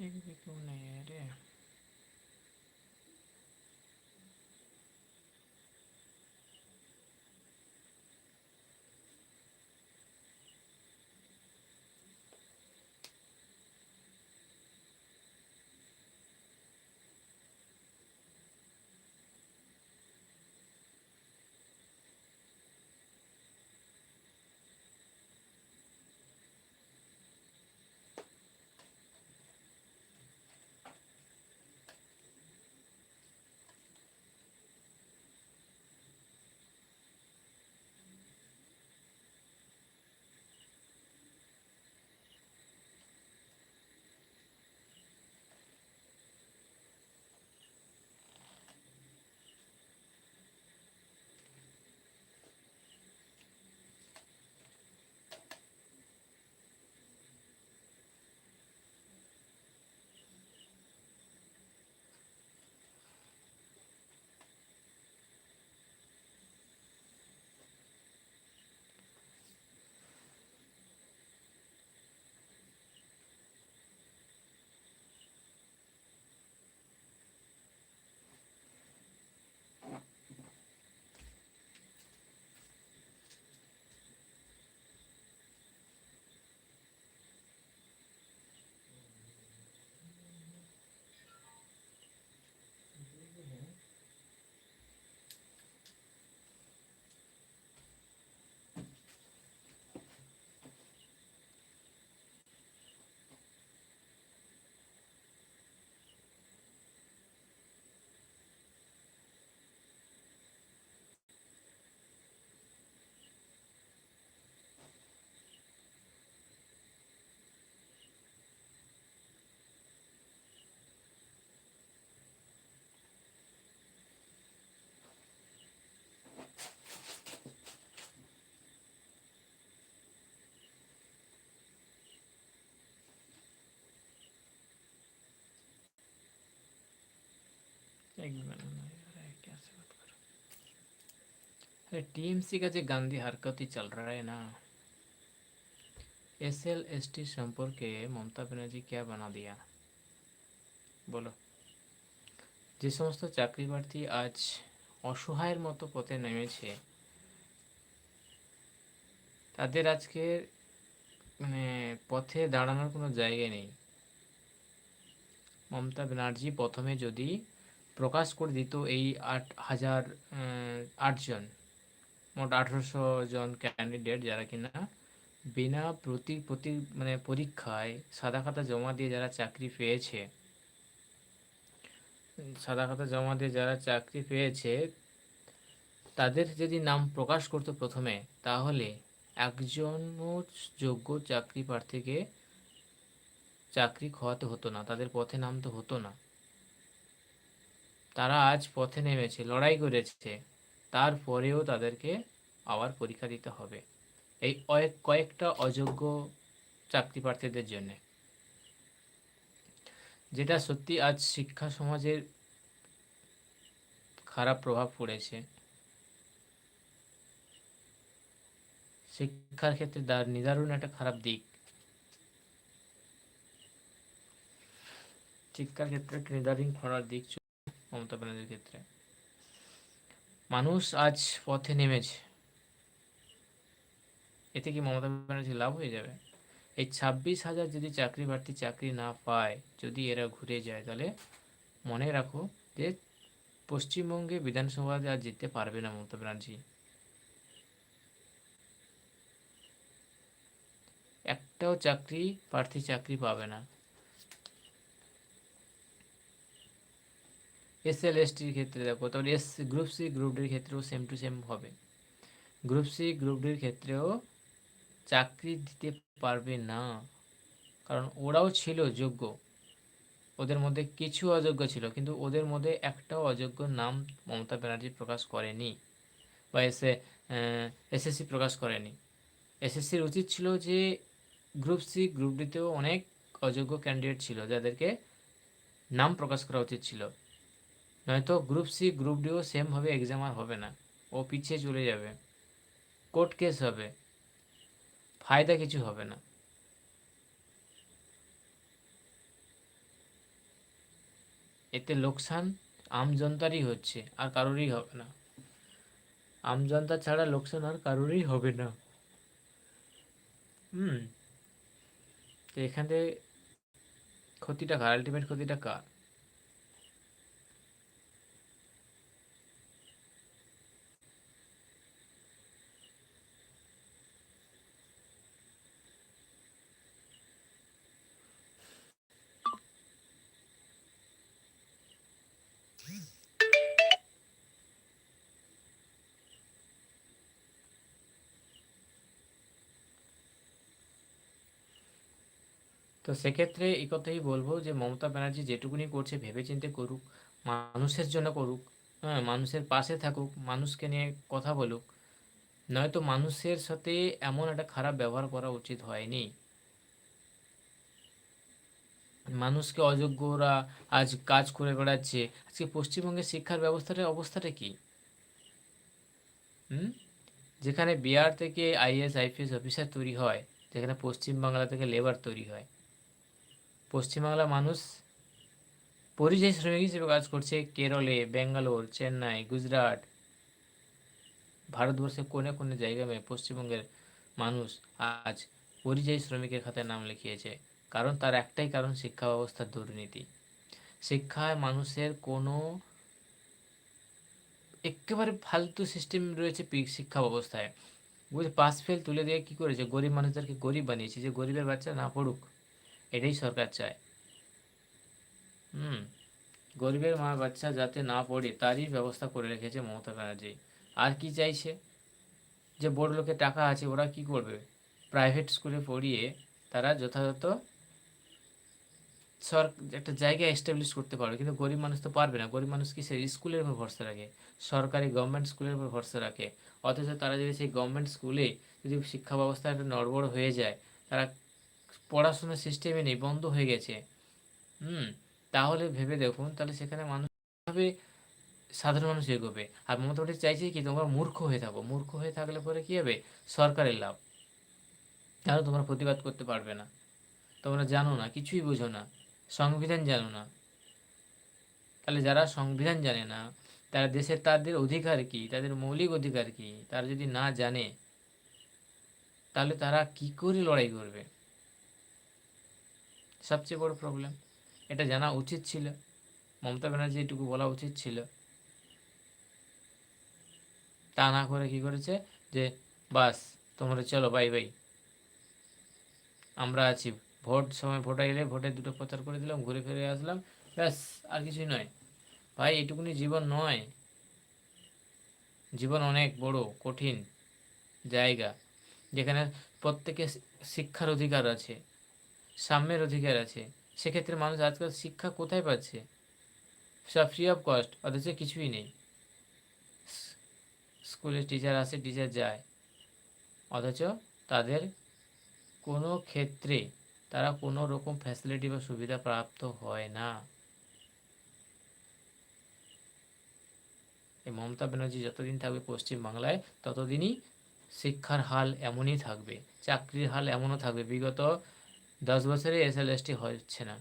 Y que con. अरे TMC का जो गांधी हरकत ही चल रहा है ना एस एल एस टी সম্পর্কে মমতা ব্যানার্জি क्या बना दिया বলো যে সমস্ত চাকরি প্রার্থী আজ অসহায়ের মতো পথে নেমেছে তাদের আজকে মানে পথে দাঁড়ানোর কোনো জায়গা নেই মমতা ব্যানার্জি প্রথমে যদি প্রকাশ করে দিত এই আট হাজার আটজন মোট আঠেরোশো জন ক্যান্ডিডেট যারা কিনা বিনা প্রতি প্রতি মানে পরীক্ষায় সাদা খাতা জমা দিয়ে যারা চাকরি পেয়েছে, সাদা খাতা জমা দিয়ে যারা চাকরি পেয়েছে, তাদের যদি নাম প্রকাশ করতো প্রথমে, তাহলে একজনও যোগ্য চাকরি প্রার্থীকে চাকরি খোয়াতে হতো না, তাদের পথে নামতে হতো না। তারা আজ পথে নেমেছে, লড়াই করেছে। তারপরেও তাদেরকে আবার পরীক্ষা দিতে হবে। এই কয়েকটা অযোগ্য চাকরি প্রার্থীদের জন্যে। যেটা সত্যি আজ শিক্ষা সমাজের খারাপ প্রভাব পড়েছে। শিক্ষার ক্ষেত্রে দার- নিদারুণ একটা খারাপ দিক। শিক্ষার ক্ষেত্রে নিদারুণ খারাপ দিক মমতা ব্যানার্জির ক্ষেত্রে। মানুষ আজ পথে নেমেছে। এতে কি মমতা ব্যানার্জি লাভ হয়ে যাবে? এই ছাব্বিশ হাজার যদি চাকরি প্রার্থী চাকরি না পায়, যদি এরা ঘুরে যায়, তাহলে মনে রাখো যে পশ্চিমবঙ্গে বিধানসভাতে আর জিততে পারবে না মমতা ব্যানার্জি। একটাও চাকরি প্রার্থী চাকরি পাবে না। এস এল এস টির ক্ষেত্রে দেখো, তাহলে এস গ্রুপ সি গ্রুপ ডির ক্ষেত্রেও সেম টু সেম হবে। গ্রুপ সি গ্রুপ ডির ক্ষেত্রেও চাকরি দিতে পারবে না। কারণ ওরাও ছিল যোগ্য। ওদের মধ্যে কিছু অযোগ্য ছিল, কিন্তু ওদের মধ্যে একটাও অযোগ্য নাম মমতা ব্যানার্জি প্রকাশ করেনি বা এসে এসএসসি প্রকাশ করেনি। এসএসসির উচিত ছিল যে গ্রুপ সি গ্রুপ ডিতেও অনেক অযোগ্য ক্যান্ডিডেট ছিল, যাদেরকে নাম প্রকাশ করা উচিত ছিল। নয়তো গ্রুপ সি, গ্রুপ ডিও সেমভাবে এক্সাম আর হবে না। ও পিছিয়ে চলে যাবে। কোর্ট কেস হবে। ফায়দা কিছু হবে না। এতে লোকসান আমজনতারই হচ্ছে, আর কারোরই হবে না। আমজনতা ছাড়া লোকসান আর কারোরই হবে না। হুম। তো এখান ক্ষতিটা কার? আলটিমেট ক্ষতিটা কার? তো সেক্ষেত্রে এই কথাই বলব যে মমতা ব্যানার্জি যেটুকুনি করছে, ভেবেচিন্তে করুক, মানুষের জন্য করুক হ্যাঁ মানুষের পাশে থাকুক, মানুষকে নিয়ে কথা বলুক, নয়তো মানুষের সাথে এমন একটা খারাপ ব্যবহার করা উচিত হয়নি। মানুষকে অযোগ্যরা আজ কাজ করে বেড়াচ্ছে, আজকে পশ্চিমবঙ্গের শিক্ষার ব্যবস্থাটার অবস্থাটা কি? হুম? যেখানে বিহার থেকে আইএস আইপিএস অফিসার তৈরি হয়, যেখানে পশ্চিমবাংলা থেকে লেবার তৈরি হয়। পশ্চিমবাংলার মানুষ পরিযায়ী শ্রমিক হিসেবে কাজ করছে কেরলে, ব্যাঙ্গালোর, চেন্নাই, গুজরাট। ভারতবর্ষের কোনে কোনে জায়গায় পশ্চিমবঙ্গের মানুষ আজ পরিযায়ী শ্রমিকের খাতায় নাম লিখিয়েছে। কারণ তার একটাই কারণ, শিক্ষা ব্যবস্থার দুর্নীতি। শিক্ষায় মানুষের কোনো একেবারে ফালতু সিস্টেম রয়েছে শিক্ষা ব্যবস্থায়। বুঝে পাস ফেল তুলে দিয়ে কী করেছে? গরিব মানুষদেরকে গরিব বানিয়েছে। যে গরিবের বাচ্চা না পড়ুক এটাই সরকার চায়। হুম, গরিবের মা বাচ্চা যাতে না পড়ে তারই ব্যবস্থা করে রেখেছে মমতা ব্যানার্জি। আর কি চাইছে? যে বড় লোকের টাকা আছে, ওরা কি করবে? প্রাইভেট স্কুলে পড়িয়ে তারা যথাযথ সর, একটা জায়গা এস্টাবলিশ করতে পারবে। কিন্তু গরিব মানুষ তো পারবে না। গরিব মানুষ কি সেই স্কুলের উপর ভরসা রাখে? সরকারি গভর্নমেন্ট স্কুলের উপর ভরসা রাখে। অথচ তারা যদি সেই গভর্নমেন্ট স্কুলে যদি শিক্ষা ব্যবস্থা একটা নড়বড় হয়ে যায়, তারা পড়াশোনার সিস্টেমে নেই, বন্ধ হয়ে গেছে। হুম, তাহলে ভেবে দেখুন, তাহলে সেখানে মানুষ ভাবে সাধারণ মানুষ এগোবে আর মোটামুটি চাইছে কি, তোমরা মূর্খ হয়ে থাকো। মূর্খ হয়ে থাকলে পরে কী হবে? সরকারের লাভ। তাহলে তোমরা প্রতিবাদ করতে পারবে না। তোমরা জানো না, কিছুই বোঝো না। সংবিধান জানো না। তাহলে যারা সংবিধান জানে না, তারা দেশের তাদের অধিকার কি? তাদের মৌলিক অধিকার কি? তারা যদি না জানে, তাহলে তারা কি করে লড়াই করবে? সবচেয়ে বড় প্রবলেম এটা জানা উচিত ছিল। মমতা ব্যানার্জি এটুকু বলা উচিত ছিল। তা না করে কি করেছে যে, বাস, তোমরা চলো বাই বাই আমরা আছি। ভোট, সময় ভোট এলে ভোটের দুটো প্রচার করে দিলাম, ঘুরে ফিরে আসলাম। ব্যাস, আর কিছুই নয়। ভাই, এটুকুনি জীবন নয়। জীবন অনেক বড়, কঠিন জায়গা, যেখানে প্রত্যেকে শিক্ষার অধিকার আছে। সাম্যের অধিকার আছে। সেক্ষেত্রে মানুষ আজকাল শিক্ষা কোথায় পাচ্ছে? সব ফ্রি অফ কস্ট অথচ কিছুই নেই। স্কুলে টিচার আসে টিচার যায়। অথচ তাদের কোনো ক্ষেত্রে তারা কোনো রকম ফ্যাসিলিটি বা সুবিধা প্রাপ্ত হয় না। এই মমতা ব্যানার্জি যতদিন থাকবে পশ্চিমবাংলায়, ততদিনই শিক্ষার হাল এমনই থাকবে, চাকরির হাল এমনও থাকবে। বিগত দশ বছরে এস এল এসটি হচ্ছে না,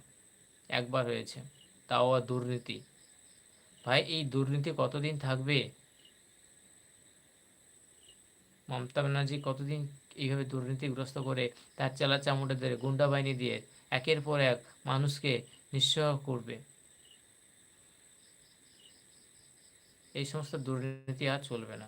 একবার হয়েছে, তাও দুর্নীতি। ভাই, এই দুর্নীতি কতদিন থাকবে? মমতা ব্যানার্জি কতদিন এইভাবে দুর্নীতিগ্রস্ত করে তার চালা চামুটাদের গুন্ডা বাহিনী দিয়ে একের পর এক মানুষকে নিঃস্ব করবে? এই সমস্ত দুর্নীতি আর চলবে না।